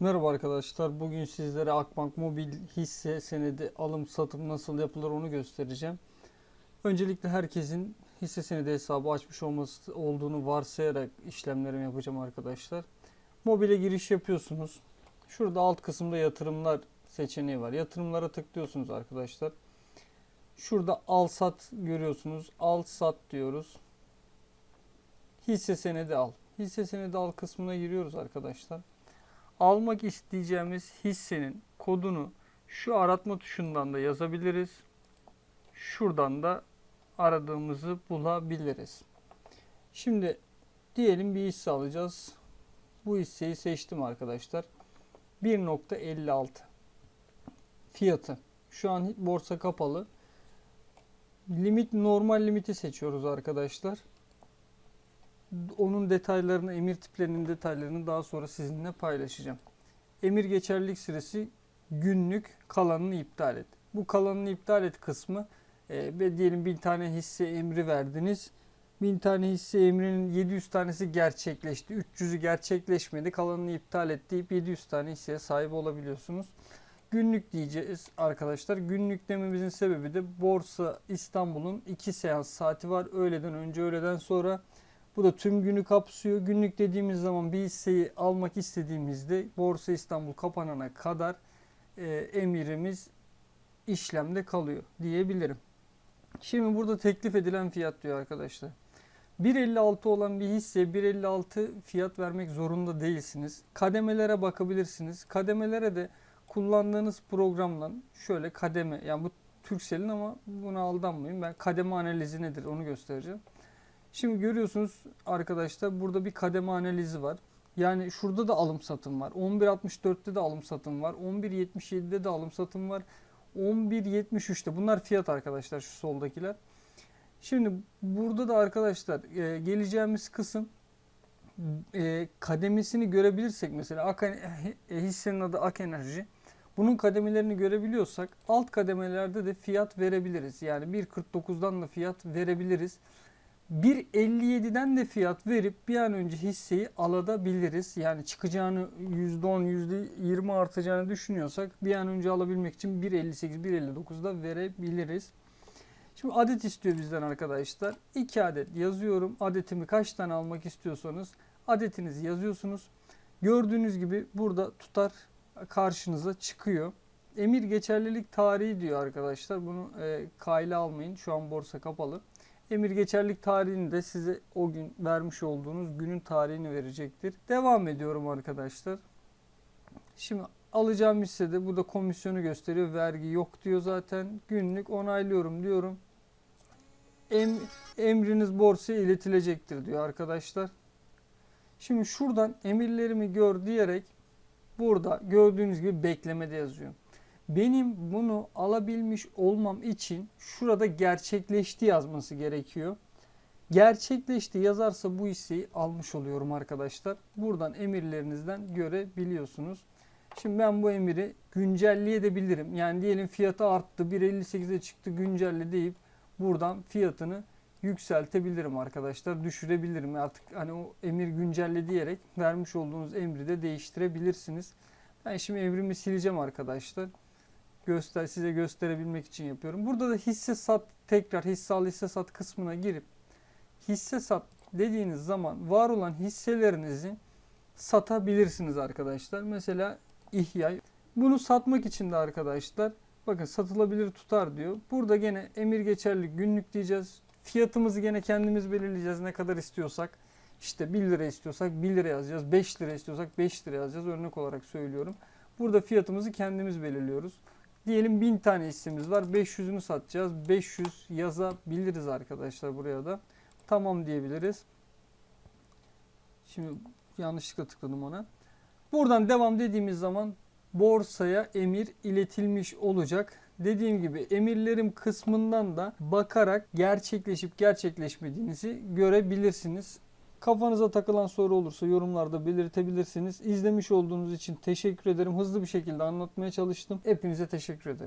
Merhaba arkadaşlar. Bugün sizlere Akbank Mobil hisse senedi alım satım nasıl yapılır onu göstereceğim. Öncelikle herkesin hisse senedi hesabı açmış olması olduğunu varsayarak işlemlerimi yapacağım arkadaşlar. Mobile giriş yapıyorsunuz. Şurada alt kısımda yatırımlar seçeneği var. Yatırımlara tıklıyorsunuz arkadaşlar. Şurada al sat görüyorsunuz. Al sat diyoruz. Hisse senedi al. Hisse senedi al kısmına giriyoruz arkadaşlar almak isteyeceğimiz hissenin kodunu şu aratma tuşundan da yazabiliriz. Şuradan da aradığımızı bulabiliriz. Şimdi diyelim bir hisse alacağız. Bu hisseyi seçtim arkadaşlar. 1.56 fiyatı. Şu an borsa kapalı. Limit normal limiti seçiyoruz arkadaşlar onun detaylarını, emir tiplerinin detaylarını daha sonra sizinle paylaşacağım. Emir geçerlilik süresi günlük kalanını iptal et. Bu kalanını iptal et kısmı e, ve diyelim bin tane hisse emri verdiniz. Bin tane hisse emrinin 700 tanesi gerçekleşti. 300'ü gerçekleşmedi. Kalanını iptal et deyip 700 tane hisseye sahip olabiliyorsunuz. Günlük diyeceğiz arkadaşlar. Günlük dememizin sebebi de Borsa İstanbul'un 2 seans saati var. Öğleden önce öğleden sonra bu da tüm günü kapsıyor. Günlük dediğimiz zaman bir hisseyi almak istediğimizde Borsa İstanbul kapanana kadar e, emirimiz işlemde kalıyor diyebilirim. Şimdi burada teklif edilen fiyat diyor arkadaşlar. 1.56 olan bir hisse 1.56 fiyat vermek zorunda değilsiniz. Kademelere bakabilirsiniz. Kademelere de kullandığınız programla şöyle kademe yani bu Turkcell'in ama buna aldanmayın. Ben kademe analizi nedir onu göstereceğim. Şimdi görüyorsunuz arkadaşlar burada bir kademe analizi var. Yani şurada da alım satım var. 11.64'te de alım satım var. 11.77'de de alım satım var. 11.73'te bunlar fiyat arkadaşlar şu soldakiler. Şimdi burada da arkadaşlar e, geleceğimiz kısım e, kademesini görebilirsek mesela Ak e, hissenin adı Ak Enerji. Bunun kademelerini görebiliyorsak alt kademelerde de fiyat verebiliriz. Yani 1.49'dan da fiyat verebiliriz. 1.57'den de fiyat verip bir an önce hisseyi alabiliriz. Yani çıkacağını %10, %20 artacağını düşünüyorsak bir an önce alabilmek için 1.58, 1.59'da verebiliriz. Şimdi adet istiyor bizden arkadaşlar. 2 adet yazıyorum. Adetimi kaç tane almak istiyorsanız adetinizi yazıyorsunuz. Gördüğünüz gibi burada tutar karşınıza çıkıyor. Emir geçerlilik tarihi diyor arkadaşlar. Bunu e, kayla almayın. Şu an borsa kapalı. Emir geçerlik tarihini de size o gün vermiş olduğunuz günün tarihini verecektir. Devam ediyorum arkadaşlar. Şimdi alacağım hissede burada komisyonu gösteriyor. Vergi yok diyor zaten. Günlük onaylıyorum diyorum. Em, emriniz borsaya iletilecektir diyor arkadaşlar. Şimdi şuradan emirlerimi gör diyerek burada gördüğünüz gibi beklemede yazıyor. Benim bunu alabilmiş olmam için şurada gerçekleşti yazması gerekiyor. Gerçekleşti yazarsa bu hisseyi almış oluyorum arkadaşlar. Buradan emirlerinizden görebiliyorsunuz. Şimdi ben bu emiri güncelleyebilirim. Yani diyelim fiyatı arttı 1.58'e çıktı güncelle deyip buradan fiyatını yükseltebilirim arkadaşlar. Düşürebilirim. Artık hani o emir güncelle diyerek vermiş olduğunuz emri de değiştirebilirsiniz. Ben şimdi evrimi sileceğim arkadaşlar göster size gösterebilmek için yapıyorum. Burada da hisse sat tekrar hisse al hisse sat kısmına girip hisse sat dediğiniz zaman var olan hisselerinizi satabilirsiniz arkadaşlar. Mesela ihya bunu satmak için de arkadaşlar bakın satılabilir tutar diyor. Burada gene emir geçerli günlük diyeceğiz. Fiyatımızı gene kendimiz belirleyeceğiz ne kadar istiyorsak. İşte 1 lira istiyorsak 1 lira yazacağız. 5 lira istiyorsak 5 lira yazacağız. Örnek olarak söylüyorum. Burada fiyatımızı kendimiz belirliyoruz. Diyelim 1000 tane hissemiz var. 500'ünü satacağız. 500 yazabiliriz arkadaşlar buraya da. Tamam diyebiliriz. Şimdi yanlışlıkla tıkladım ona. Buradan devam dediğimiz zaman borsaya emir iletilmiş olacak. Dediğim gibi emirlerim kısmından da bakarak gerçekleşip gerçekleşmediğinizi görebilirsiniz. Kafanıza takılan soru olursa yorumlarda belirtebilirsiniz. İzlemiş olduğunuz için teşekkür ederim. Hızlı bir şekilde anlatmaya çalıştım. Hepinize teşekkür ederim.